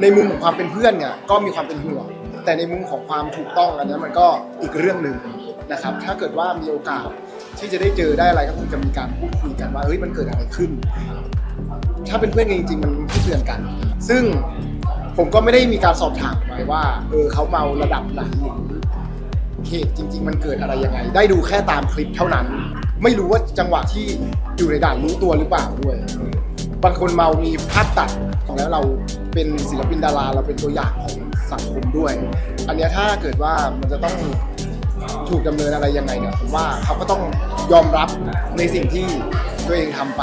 ในมุมของความเป็นเพื่อนเนี่ยก็มีความเป็นห่วงแต่ในมุมของความถูกต้องอันนั้นมันก็อีกเรื่องหนึ่งนะครับ ถ้าเกิดว่ามีโอกาสที่จะได้เจอได้อะไรก็คงจะมีการพูดคุยกันว่าเฮ้ยมันเกิดอะไรขึ้น ถ้าเป็นเพื่อนกันจริงๆ มันพูดเตือนกัน ซึ่งผมก็ไม่ได้มีการสอบถามไปว่าเออเขาเมาระดับไหนหรือเหตุจริง ๆ มันเกิดอะไรยังไง ได้ดูแค่ตามคลิปเท่านั้น ไม่รู้ว่าจังหวะที่อยู่ในด่านรู้ตัวหรือเปล่าด้วย บางคนเมามีภาพตัดของแล้วเราเป็นศิลปินดาราเราเป็นตัวอย่างของสังคมด้วย อันเนี้ยถ้าเกิดว่ามันจะต้องถูกดำเนินอะไรยังไงเนี่ยผมว่าเขาก็ต้องยอมรับในสิ่งที่ตัวเองทำไป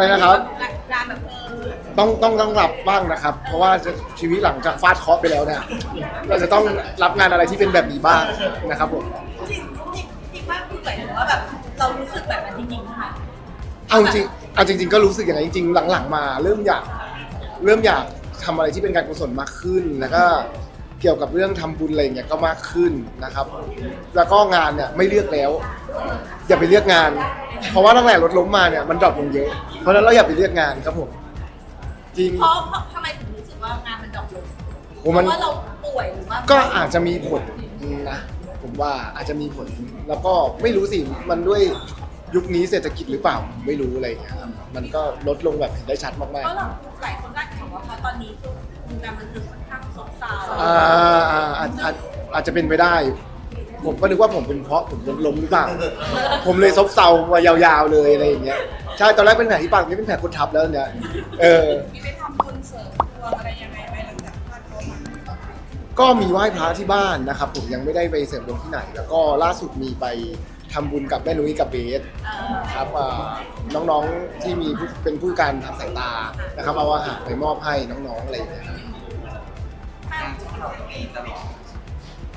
อะไรนะครับงานแบบเออต้องต้องต้องรับบ้างนะครับ เพราะว่าจะชีวิตหลังจากฟาดเคราะห์ไปแล้วเนี่ยเราจะต้องรับงานอะไรที่เป็นแบบนี้บ้างนะครับผมจริงจริงจริงมากคือหมายถึงว่าแบบเรารู้สึกแบบนั้นจริงๆค่ะเอาจริงเอาจริง ๆ ก็รู้สึกอย่างนั้นจริงๆหลังๆมา เริ่มอยากเริ่มอยากทำอะไรที่เป็นการกุศลมากขึ้นแล้วก็ เกี่ยวกับเรื่องทำบุญอะไรอย่างเงี้ยก็มากขึ้นนะครับ แล้วก็งานเนี่ยไม่เลือกแล้ว อย่าไปเลือกงาน เพราะว่าตั้งแต่รถล้มมาเนี่ยมันดรอปลงเยอะ เพราะฉะนั้นเราอย่าไปเลือกงานครับผมจริงเพราะเพราะทำไมถึงรู้สึกว่างานมันดรอปลงโอ้เพมันราะว่าเราป่วยหรือว่าก็อาจจะมีผลนะผมว่าอาจจะมีผล แล้วก็ไม่รู้สิมันด้วยยุคนี้เศรษฐกิจหรือเปล่าผมไม่รู้อะไรอย่างเงี้ยครับมันก็ลดลงแบบเห็นได้ชัดมากเพราะเราหลายคนก็ถามว่าเพราะตอนนี้คือวงการบันเทิง ค่อนข้างซบเซาๆอ่าอ่าอาจอาจอาจจะเป็นไปได้ ผมก็นึกว่าผมเป็นเพราะผมล้มหรือเปล่า ผมเลยซบเซามายาวๆเลยอะไรอย่างเงี้ย ใช่ ตอนแรกเป็นแผลที่ปากนี่เป็นแผลกดทับแล้วเนี่ย เออ มีไปทำบุญเสริมดวงอะไรยังไงไหมหลังจากพลาดโทษมาก็มีไหว้พระที่บ้านนะครับ ผมยังไม่ได้ไปเสริมดวงที่ไหน แล้วก็ล่าสุดมีไปทำบุญกับแม่นุ้ยกับเบส เออครับอ่าน้องๆที่มีผู้เป็นผู้พิการทางสายตานะครับเอาอาหารไปมอบให้น้องๆอะไรอย่างเงี้ยครับ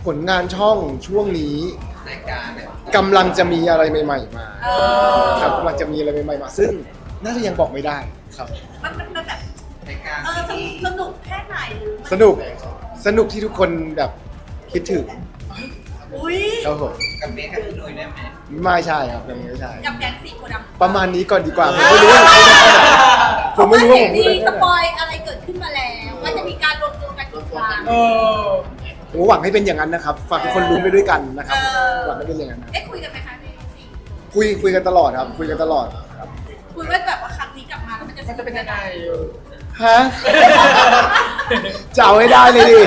ผลงานช่องช่วงนี้กำลังจะมีอะไรใหม่ ๆ มาเออครับกำลังจะมีอะไรใหม่ๆมา ซึ่งน่าจะยังบอกไม่ได้ครับ มันมันมันแบบเออสนุกสนุกแค่ไหนหรือสนุกสนุกที่ทุกคนแบบคิดถึงอุ้ยครับผมกับเบสกับพี่หนุ่ยได้ไหมไม่ใช่ครับยังไม่ใช่ กับแก๊งสีโพธิ์ดำประมาณนี้ก่อนดีกว่าผมไม่รู้ว่าผมไม่รู้ว่าผมพูดเห็นได้มีแค่สไหนปอยอะไร ตัวกันอีกครั้งผมหวังให้เป็นอย่างนั้นนะครับ ฝากทุกคนลุ้นไปด้วยกันนะครับเออหวังให้เป็นอย่างนั้นนะได้คุยกันไหมคะพี่สี่คุยคุยกันตลอดครับ คุยกันตลอดครับคุยว่าแบบว่าครั้งนี้กลับมาแล้วมันจะจะเป็นยังไงฮะจะเอาให้ได้เลยดิ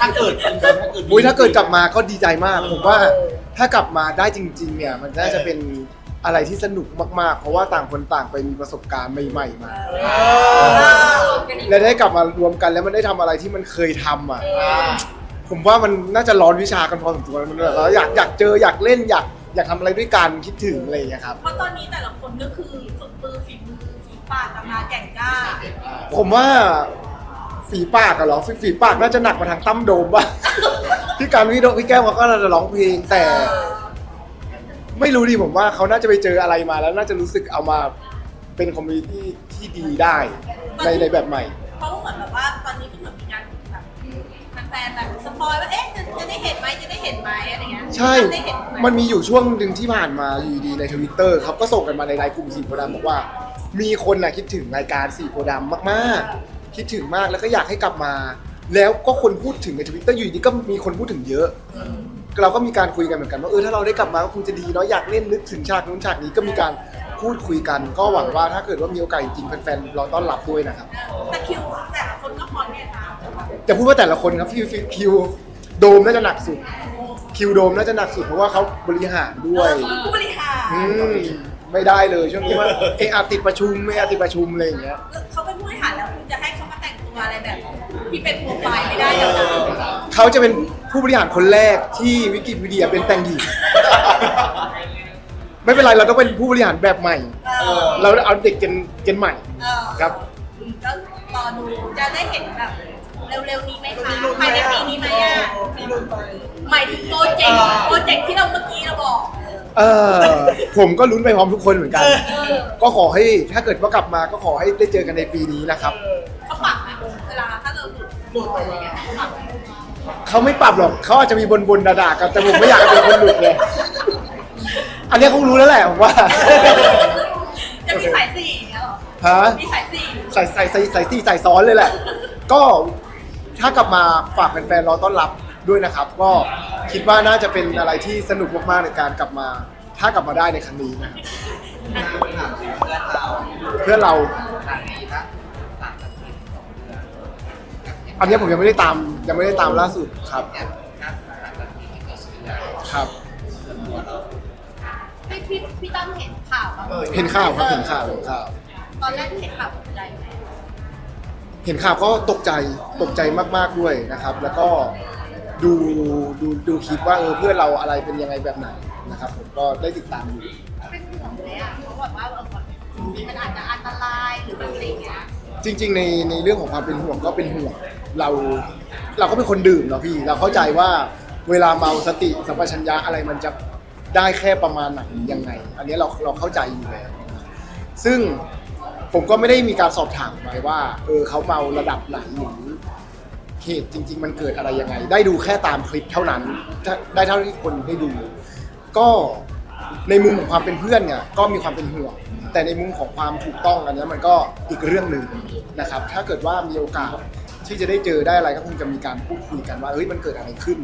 ถ้าเกิดถ้าเกิด อุ้ยถ้าเกิดกลับมาก็ดีใจมาก ผมว่าถ้ากลับมาได้จริง ๆ เนี่ย มันน่าจะเป็น อะไรที่สนุกมากๆ เพราะว่าต่างคนต่างไปมีประสบการณ์ใหม่ๆมา และได้กลับมารวมกันแล้วมันได้ทำอะไรที่มันเคยทำอะ ผมว่ามันน่าจะร้อนวิชากันพอสมควรมันแบบว่าอยากอยากเจออยากเล่นอยากอยากทำอะไรด้วยกันคิดถึงอะไรอย่างเงี้ยครับ เพราะตอนนี้แต่ละคนก็คือฝึกมือฝีมือฝีปากกันมาแก่งกล้าผมว่าฝีปากอะเหรอฝีฝีปากน่าจะหนักมาทางตั้มโดมป่ะ พี่การพี่โดพี่แก้วเขาก็น่าจะร้องเพลงแต่ ไม่รู้ดิผมว่าเขาน่าจะไปเจออะไรมาแล้วน่าจะรู้สึกเอามาเป็นคอมมูนิตี้ที่ดีได้ในในแบบใหม่ เพราะว่าเหมือนแบบว่าตอนนี้ก็เหมือนมีการแบบแฟนๆแบบสปอยว่าเอ๊ะจะจะได้เห็นไหมจะได้เห็นไหมอะไรเงี้ยใช่ได้เห็นไหมันมีอยู่ช่วงหนึ่งที่ผ่านมาอยู่ดีในทวิตเตอร์ครับก็ส่งกันมาในไลน์กลุ่มสีโพธิ์ดำบอกว่า มีคนน่ะคิดถึงรายการสีโพธิ์ดำมากๆ คิดถึงมากแล้วก็อยากให้กลับมา แล้วก็คนพูดถึงในทวิตเตอร์อยู่ดีก็มีคนพูดถึงเยอะ เราก็มีการคุยกันเหมือนกันว่าเออถ้าเราได้กลับมาก็คงจะดีเนาะอยากเล่นนึกถึงฉากนู้นฉากนี้ก็มีการพูดคุยกัน ก็หวังว่าถ้าเกิดว่ามีโอกาสจริงๆแฟนๆเราต้อนรับด้วยนะครับ แต่คิวแต่ละคนก็พร้อมเนี่ยค่ะจะพูดว่าแต่ละคนครับคิวคิวโดมน่าจะหนักสุด คิวโดมน่าจะหนักสุดเพราะว่าเขาบริหารด้วเอยอเขาเป็นผู้บริหารอืมไม่ได้เลยช่วงนี้ว่าเอออาติดประชุมไม่อาติดประชุมอะไรอย่างเงี้ย เขาเป็นผู้บริหารแล้วคุณจะให้เขามาแต่งตัวอะไรแบบ ที่เป็นโปรไฟล์ไม่ได้ยังไงเขาจะเป็นผู้บริหารคนแรกที่วิกิพีเดียเป็นแต่งหญิง ไม่เป็นไรเราต้องเป็นผู้บริหารแบบใหม่ เออเราเอาเด็กเจนเจนใหม่ เออครับก็รอดูจะได้เห็นแบบเร็วๆนี้ไหมคะภายในปีนี้ไหมอะหมายถึงโปรเจกต์โปรเจกต์ที่เราเมื่อกี้เราบอกเออผมก็ลุ้นไปพร้อมทุกคนเหมือนกันก็ขอให้ถ้าเกิดว่ากลับมาก็ขอให้ได้เจอกันในปีนี้นะครับเขา หลุดหลุดอะไรเงี้ยเขาปรับไหมเขาไม่ปรับหรอกเขาอาจจะมีบนบนๆด่าๆกันแต่ผมไม่อยากให้เป็นคนหลุดเลยอันนี้คงรู้แล้วแหละผมว่าจะมีสายสี่อย่างเงี้ยเหรอฮะ มีสายสี่ใส่ใส่ใส่ใส่ซี่ใส่ซ้อนเลยแหละ ก็ถ้ากลับมาฝากแฟนๆรอต้อนรับด้วยนะครับ ก็คิดว่าน่าจะเป็นอะไรที่สนุกมากๆในการกลับมา ถ้ากลับมาได้ในครั้งนี้นะครับถามถึงเพื่อนเราเพื่อเรา อันนี้ผมยังไม่ได้ตามยังไม่ได้ตามล่าสุดครับเนี่ยน่าสามสัปดาห์ที่ก็เชื่อครับส่วนตัวเราพี่พี่พี่ตั้มเห็นข่าวปะเห็นข่าวครับเห็นข่าวเห็นข่าว ตอนแรกที่เห็นข่าวตกใจไหมเห็นข่าวก็ตกใจตกใจมาก ๆด้วยนะครับ แล้วก็ดูดูดูคลิปว่าเออเพื่อนเราอะไรเป็นยังไงแบบไหนนะครับ ผมก็ได้ติดตามอยู่เป็นห่วงเลยอะเขาบอกว่าเออมันอาจจะอันตรายหรือแบบอะไรอย่างเงี้ย จริง ๆ ในในเรื่องของความเป็นห่วงก็เป็นห่วงเราเราก็เป็นคนดื่มเนาะพี่เราเข้าใจว่าเวลาเมาสติสัมปชัญญะอะไรมันจะได้แค่ประมาณไหนยังไง อันนี้เราเราเข้าใจอยู่แล้วซึ่งผมก็ไม่ได้มีการสอบถามไปว่าเออเขาเมาระดับไหนหรือเหตุจริง ๆ มันเกิดอะไรยังไง ได้ดูแค่ตามคลิปเท่านั้นได้เท่าที่คนได้ดู ก็ในมุมของความเป็นเพื่อนเนี่ยก็มีความเป็นห่วง แต่ในมุมของความถูกต้องอันนี้มันก็อีกเรื่องหนึ่งนะครับ ถ้าเกิดว่ามีโอกาสที่จะได้เจอได้อะไรก็คงจะมีการพูดคุยกันว่าเฮ้ยมันเกิดอะไรขึ้น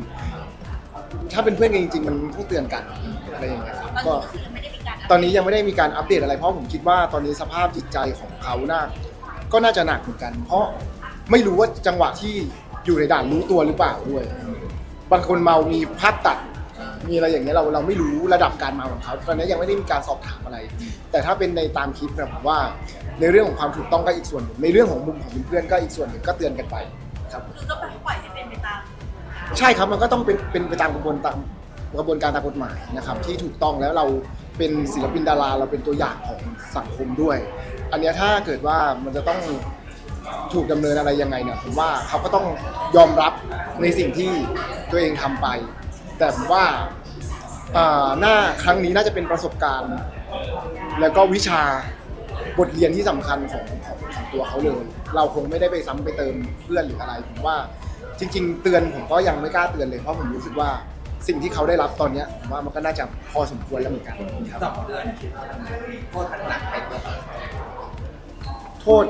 ถ้าเป็นเพื่อนกันจริงๆ มันต้องเตือนกันอะไรอย่างเงี้ยครับก็ตอนนี้ยังไม่ได้มีการอัปเดตอะไรเพราะผมคิดว่าตอนนี้สภาพจิตใจของเขาน่าก็น่าจะหนักเหมือนกัน เพราะไม่รู้ว่าจังหวะที่อยู่ในด่านรู้ตัวหรือเปล่าด้วย บางคนเมามีภาพตัด มีอะไรอย่างเงี้ยเราเราไม่รู้ระดับการเมาของเขาตอนนี้ยังไม่ได้มีการสอบถามอะไร แต่ถ้าเป็นในตามคลิปเนี่ยผมว่า ในเรื่องของความถูกต้องก็อีกส่วนหนึ่งในเรื่องของมุมของเพื่อนๆก็อีกส่วนหนึ่งก็เตือนกันไปครับคือก็ปล่อยให้เป็นไปตามใช่ครับมันก็ต้องเป็นเป็นไปตามกระบวนตามกระบวนการตามกฎหมายนะครับ ที่ถูกต้องแล้วเราเป็นศิลปินดาราเราเป็นตัวอย่างของสังคมด้วย อันเนี้ยถ้าเกิดว่ามันจะต้องถูกดำเนินอะไรยังไงเนี่ยผมว่าเขาก็ต้องยอมรับในสิ่งที่ตัวเองทำไป แต่ผมว่าอ่าหน้าครั้งนี้น่าจะเป็นประสบการณ์ แล้วก็วิชาบทเรียนที่สำคัญของของของตัวเขาเลย เราคงไม่ได้ไปซ้ำไปเติมเพื่อนหรืออะไรผมว่าจริง ๆ เตือนผมก็ยังไม่กล้าเตือนเลยเพราะผมรู้สึกว่าสิ่งที่เขาได้รับตอนเนี้ยผมว่ามันก็น่าจะพอสมควรแล้วเหมือนกันครับสองเดือนโทษหนักไปตัวเราโทษ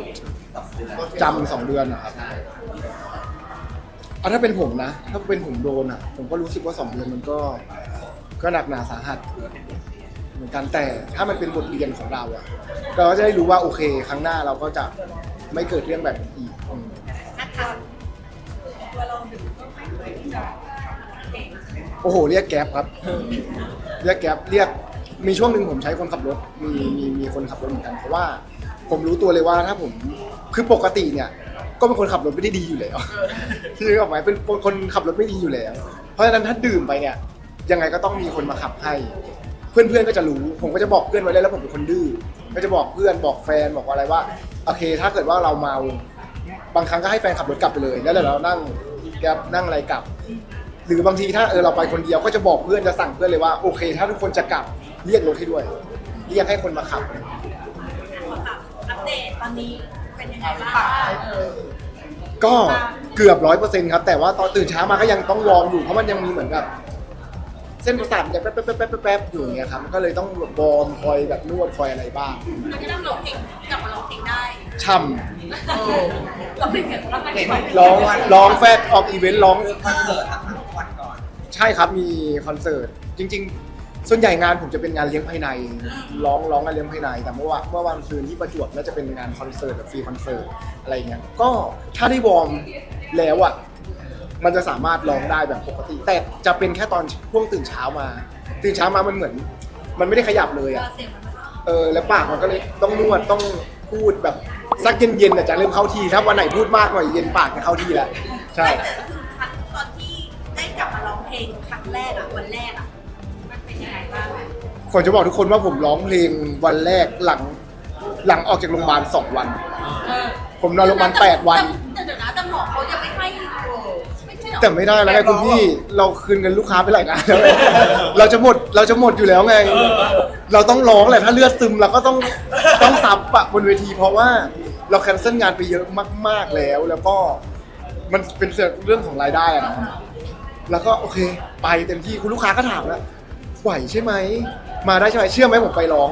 สองเดือนจำสองเดือนนะครับ ใช่ เอาถ้าเป็นผมนะ ถ้าเป็นผมโดนอะ ผมก็รู้สึกว่าสองเดือนมันก็ ก็หนักหนาสาหัส เหมือนกันแต่ถ้ามันเป็นบทเรียนของเราอะ เราก็จะได้รู้ว่าโอเค ครั้งหน้าเราก็จะไม่เกิดเรื่องแบบนี้อีกอืมนะคะโอ้โห เรียกแก๊ปครับ เรียกแก๊ปเรียกมีช่วงหนึ่งผมใช้คนขับรถมีมีมีคนขับรถเหมือนกันเพราะว่า ผมรู้ตัวเลยว่าถ้าผมคือปกติเนี่ย ก็เป็นคนขับรถไม่ได้ดีอยู่แล้วที่นึกออกไหมเป็นคนขับรถไม่ดีอยู่แล้ว เพราะฉะนั้นถ้าดื่มไปเนี่ยยังไงก็ต้องมีคนมาขับให้ เพื่อนๆก็จะรู้ ผมก็จะบอกเพื่อนไว้เลยแล้วผมเป็นคนดื้อก็จะบอกเพื่อนบอกแฟนบอกอะไรว่าโอเค ถ้าเกิดว่าเราเมาบางครั้งก็ให้แฟนขับรถกลับไปเลย แล้วเดี๋ยวเรานั่งแกร็บนั่งอะไรกลับ หรือบางทีถ้าเออเราไปคนเดียวก็จะบอกเพื่อนจะสั่งเพื่อนเลยว่าโอเค ถ้าทุกคนจะกลับเรียกรถให้ด้วยเรียกให้คนมาขับขอถามอัปเดตตอนนี้เป็นยังไงบ้าง ก็เกือบร้อยเปอร์เซ็นต์ครับ แต่ว่าตอนตื่นเช้ามาก็ยังต้องวอร์มอยู่เพราะมันยังมีเหมือนแบบเส้นประสาทมันจะแป๊บแป๊บแป๊บแป๊บแป๊บอยู่อย่างเงี้ยครับก็เลยต้องแบบวอร์มคอยแบบนวดคอยอะไรบ้างมันก็ต้องร้องเพลงกลับมาร้องเพลงได้ช่ร้องเพลงเสร็จแล้วมันำร้องร้องแฟดออกอีเวนต์ร้องเรื่องคอนเสิร์ตทั้งวันก่อน ใช่ครับมีคอนเสิร์ตจริง ๆ ส่วนใหญ่งานผมจะเป็นงานเลี้ยงภายใน ร้องร้องงานเลี้ยงภายใน แต่เมื่อวานเมื่อวันคืนที่ประจวบน่าจะเป็นงานคอนเสิร์ตแบบฟรีคอนเสิร์ตอะไรเงี้ย ก็ถ้าได้วอร์มแล้วอะ มันจะสามารถร้องได้แบบปกติ แต่จะเป็นแค่ตอนช่วงตื่นเช้ามา ตื่นเช้ามามันเหมือน มันไม่ได้ขยับเลยอะ เออ แล้วปากมันก็เลยต้องนวดต้องพูดแบบสักเย็นๆอะจะเริ่มเข้าที่ถ้าวันไหนพูดมากหน่อยเย็นปากจะเข้าที่แล้วใช่แต่ก็คือตอนที่ได้กลับมาร้องเพลงครั้งแรกอะวันแรกอะ ผมจะบอกทุกคนว่าผมร้องเพลงวันแรกหลังหลังออกจากโรงพยาบาลสองวัน ผมนอนโรงพยาบาลแปดวัน แต่เดี๋ยวนะแต่หมอเขายังไม่ให้ไม่ใช่เหรอแต่ไม่ได้แล้วไงคุณพี่เราคืนเงินลูกค้าไปหลายงานแล้วไงเราจะหมดเราจะหมดอยู่แล้วไง เราต้องร้องแหละถ้าเลือดซึมเราก็ต้องต้องซับปะบนเวที เพราะว่าเราแคนเซิลงานไปเยอะมาก ๆแล้ว แล้วก็มันเป็นเรื่องของรายได้อะนะแล้วก็โอเค ไปเต็มที่คุณลูกค้าก็ถามแล้วไหวใช่ไหม มาได้ใช่ไหมเชื่อไหมผมไปร้อง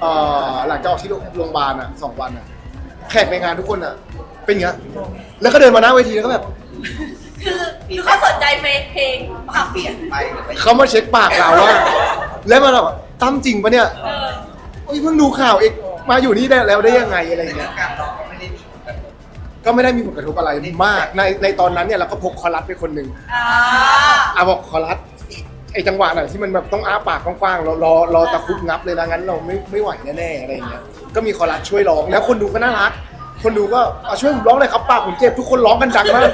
เอ่อหลังจากออกที่โรงพยาบาลอะสองวันอะ แขกในงานทุกคนอะ เป็นอย่างเงี้ยแล้วก็เดินมาหน้าเวทีแล้วก็แบบ คือคือเขาสนใจเพลงเพลงปากเปลี่ยนไปหรือไปเขามาเช็คปากเราว่า แล้วมันแบบตั้มจริงปะเนี่ยเออโอ้ยเพิ่งดูข่าวเองมาอยู่นี่ได้แล้วได้ยังไงอะไรอย่างเรื่เงี้องยการร้องก็ไม่ได้มีผลกระทบก็ไม่ได้มีผลกระทบอะไรมาก ในในตอนนั้นเนี่ยเราก็พกคอรัสไปคนหนึ่งอ่าอาบอกคอรัส ไอจังหวะไหนที่มันแบบต้องอ้าปากกว้างๆรอรอรอตะครุบงับเลยนะงั้นเราไม่ไม่ไหวแน่ๆอะไรอย่างเงี้ยก็มีคอรัสช่วยร้องแล้วคนดูก็น่ารัก คนดูก็เอาช่วยผมร้องเลยครับปากผมเจ็บทุกคนร้องกันดังมาก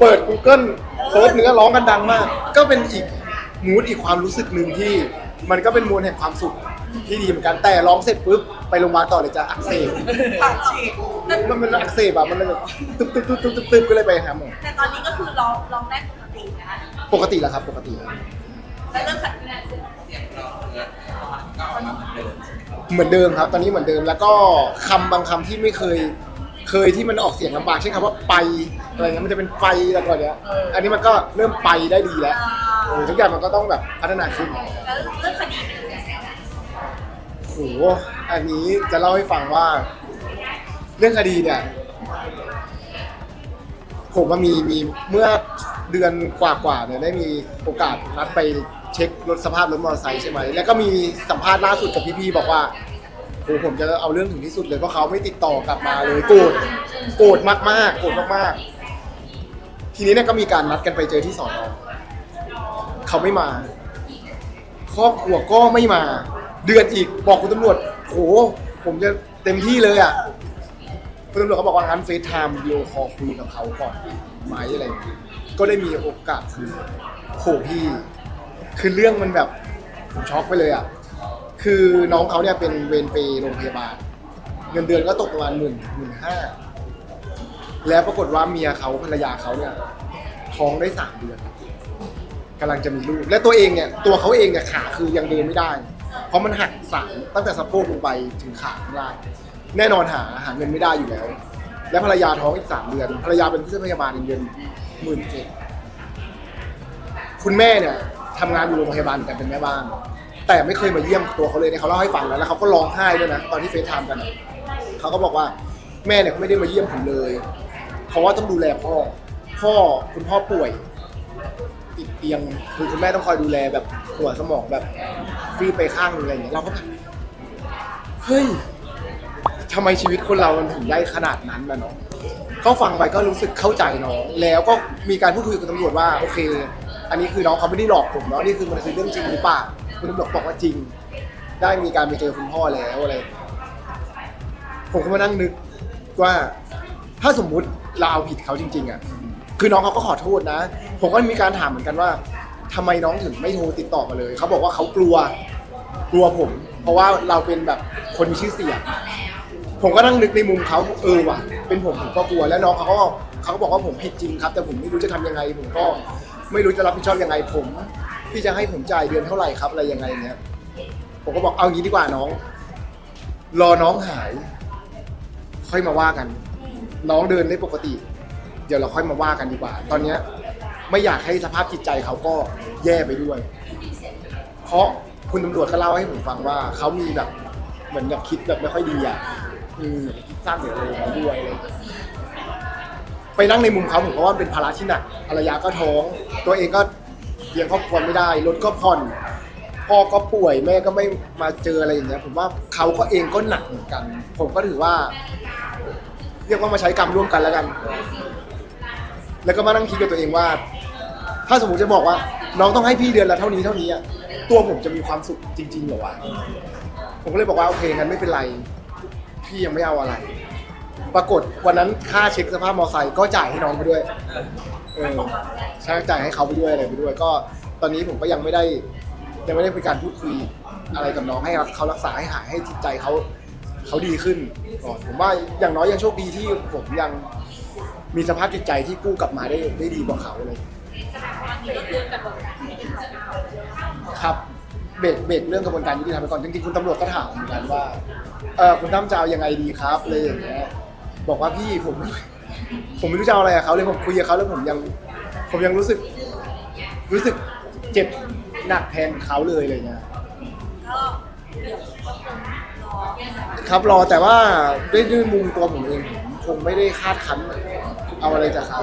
เปิด Google เซิร์ชเนื้อร้องกันดังมาก ก็เป็นอีกมูดอีกความรู้สึกหนึ่งที่ มันก็เป็นมวลแห่งความสุขที่ดีเหมือนกันแต่ร้องเสร็จปุ๊บไปโรงพยาบาลต่อเลยจะอักเสบผักฉีกมันมันอักเสบอะมันเลยแบบตึ๊บตึ๊บตึ๊บตึ๊บตึ๊บตึ๊บก็เลยไปหาหมอแต่ตอนนี้ก็คือร้องร้องได้ปกตินะคะปกติแล้วครับปกติแล้ว แล้วเริ่มขัดคะแนนเสียงร้องเนื้อก็ออกมาเหมือนเดิมเหมือนเดิมครับ ตอนนี้เหมือนเดิมแล้วก็คำบางคำที่ไม่เคย เคยที่มันออกเสียงลำบากเช่นคำว่าไปอะไรเงี้ยมันจะเป็นไฟแล้วก่อนเนี้ยอันนี้มันก็เริ่มไปได้ดีแล้วเออทุกอย่างมันก็ต้องแบบพัฒนาขึ้น แล้วเรื่องคดีเป็นยังไงโห อันนี้จะเล่าให้ฟังว่า เรื่องคดีเนี่ย ผมว่ามีมีเมื่อเดือนกว่าๆเนี่ยได้มีโอกาสนัดไป เช็ครถสภาพรถมอเตอร์ไซค์ใช่ไหมแล้วก็มีสัมภาษณ์ล่าสุดกับพี่ๆบอกว่าโหผมจะเอาเรื่องถึงที่สุดเลยเพราะเขาไม่ติดต่อกลับมาเลยโกรธโกรธมากๆโกรธมากๆ ทีนี้เนี่ยก็มีการนัดกันไปเจอที่สอนอเขาไม่มาครอบครัวก็ไม่มา เดือนอีกบอกคุณตำรวจโหผมจะเต็มที่เลยอะคุณตำรวจเขาบอกว่างั้นเฟซไทม์วิดีโอคอลคุยกับเขาก่อนไหมอะไรอย่างเงี้ยก็ได้มีโอกาสคุยโหพี่ คือเรื่องมันแบบผมช็อกไปเลยอะ คือน้องเขาเนี่ยเป็นเวรเปโรงพยาบาล เงินเดือนก็ตกประมาณหมื่นหมื่นห้าแล้วปรากฏว่าเมียเขาภรรยาเขาเนี่ยท้องได้สามเดือนกำลังจะมีลูก และตัวเองเนี่ยตัวเขาเองเนี่ยขาคือยังเดินไม่ได้ เพราะมันหักสามตั้งแต่สะโพกลงไปถึงขาข้างล่างแน่นอนหาหาเงินไม่ได้อยู่แล้ว และภรรยาท้องอีกสามเดือนภรรยาเป็นผู้ช่วยพยาบาลเงินเดือนหมื่นเจ็ดคุณแม่เนี่ย ทำงานอยู่โรงพยาบาลแต่เป็นแม่บ้าน แต่ไม่เคยมาเยี่ยมตัวเขาเลยเนี่ยเขาเล่าให้ฟังแล้วแล้วเขาก็ร้องไห้ด้วยนะตอนที่เฟซไทม์กันอะเขาก็บอกว่าแม่เนี่ยเขาไม่ได้มาเยี่ยมผมเลย เพราะว่าต้องดูแลพ่อ พ่อคุณพ่อป่วย ติดเตียงคือคุณแม่ต้องคอยดูแลแบบหัวสมองแบบฟีไปข้างหนึงอะไรอย่างเงี้ยเราก็แบบเฮ้ยทำไมชีวิตคนเรามันถึงได้ขนาดนั้นนะเนาะก็ฟังไปก็รู้สึกเข้าใจน้องแล้วก็มีการพูดคุยกับตำรวจว่าโอเค อันนี้คือน้องเขาไม่ได้หลอกผมเนาะนี่คือมันคือเรื่องจริงหรือเปล่าคุณตำรวจบอกว่าจริง ได้มีการไปเจอคุณพ่อแล้วอะไรผมก็มานั่งนึกว่า ถ้าสมมุติเราเอาผิดเขาจริง ๆอะคือน้องเขาก็ขอโทษนะ ผมก็มีการถามเหมือนกันว่าทำไมน้องถึงไม่โทรติดต่อมาเลยเขาบอกว่าเขากลัวกลัวผม เพราะว่าเราเป็นแบบคนมีชื่อเสียงผมก็นั่งนึกในมุมเขาเออว่ะเป็นผมผมก็กลัวแล้วน้องเขาก็เขาก็บอกว่าผมผิดจริงครับ แต่ผมไม่รู้จะทำยังไงผมก็ ไม่รู้จะรับผิดชอบยังไงผมพี่จะให้ผมจ่ายเดือนเท่าไหร่ครับอะไรยังไงเนี้ยผมก็บอกเอางี้ดีกว่าน้อง รอน้องหาย ค่อยมาว่ากัน น้องเดินได้ปกติ เดี๋ยวเราค่อยมาว่ากันดีกว่า ตอนเนี้ยไม่อยากให้สภาพจิตใจเขาก็แย่ไปด้วย เพราะคุณตำรวจก็เล่าให้ผมฟังว่าเขามีแบบเหมือนแบบคิดแบบไม่ค่อยดีอะอืมคิดสร้างเสียอะไรอย่างนี้ด้วยอะไรอย่างเงี้ย ไปนั่งในมุมเขาผมก็ว่ามันเป็นภาระที่หนักภรรยาก็ท้อง ตัวเองก็เลี้ยงครอบครัวไม่ได้รถก็ผ่อนพ่อก็ป่วยแม่ก็ไม่มาเจออะไรอย่างเงี้ยผมว่าเขาก็เองก็หนักเหมือนกัน ผมก็ถือว่า เรียกว่ามาใช้กรรมร่วมกันแล้วกัน แล้วก็มานั่งคิดกับตัวเองว่า ถ้าสมมติจะบอกว่า น้องต้องให้พี่เดือนละเท่านี้เท่านี้อะตัวผมจะมีความสุขจริงๆเหรอวะผมก็เลยบอกว่าโอเคงั้นไม่เป็นไร พี่ยังไม่เอาอะไร ปรากฏวันนั้นค่าเช็คสภาพมอเตอร์ไซค์ก็จ่ายให้น้องไปด้วยเออใช่จ่ายให้เขาไปด้วยอะไรไปด้วย ก็ตอนนี้ผมก็ยังไม่ได้ ยังไม่ได้เป็นการพูดคุยอะไรกับน้องให้เขารักษาให้หายให้จิตใจเขาเขาดีขึ้นก่อนผมว่าอย่างน้อยยังโชคดีที่ผมยังมีสภาพจิตใจที่กู้กลับมาได้ได้ดีกว่าเขาเลยตอนนี้ก็คือกระบวนการยุติธรรมครับเบรกเบรกเรื่องกระบวนการยุติธรรมไปก่อนจริงๆคุณตำรวจก็ถามเหมือนกันว่าเออคุณตั้มจะเอายังไงดีครับเลยอย่างเงี้ย บอกว่าพี่ผม ผมไม่รู้จะเอาอะไรกับเขาเลยผมคุยกับเขาแล้วผมยังผมยังรู้สึก รู้สึกเจ็บหนักแทนเขาเลยอะไรเงี้ยก็เดี๋ยวก็คงรอครับรอแต่ว่าด้วยด้วยมุมตัวผมเองผมคงไม่ได้คาดคั้นเอาอะไรจากเขา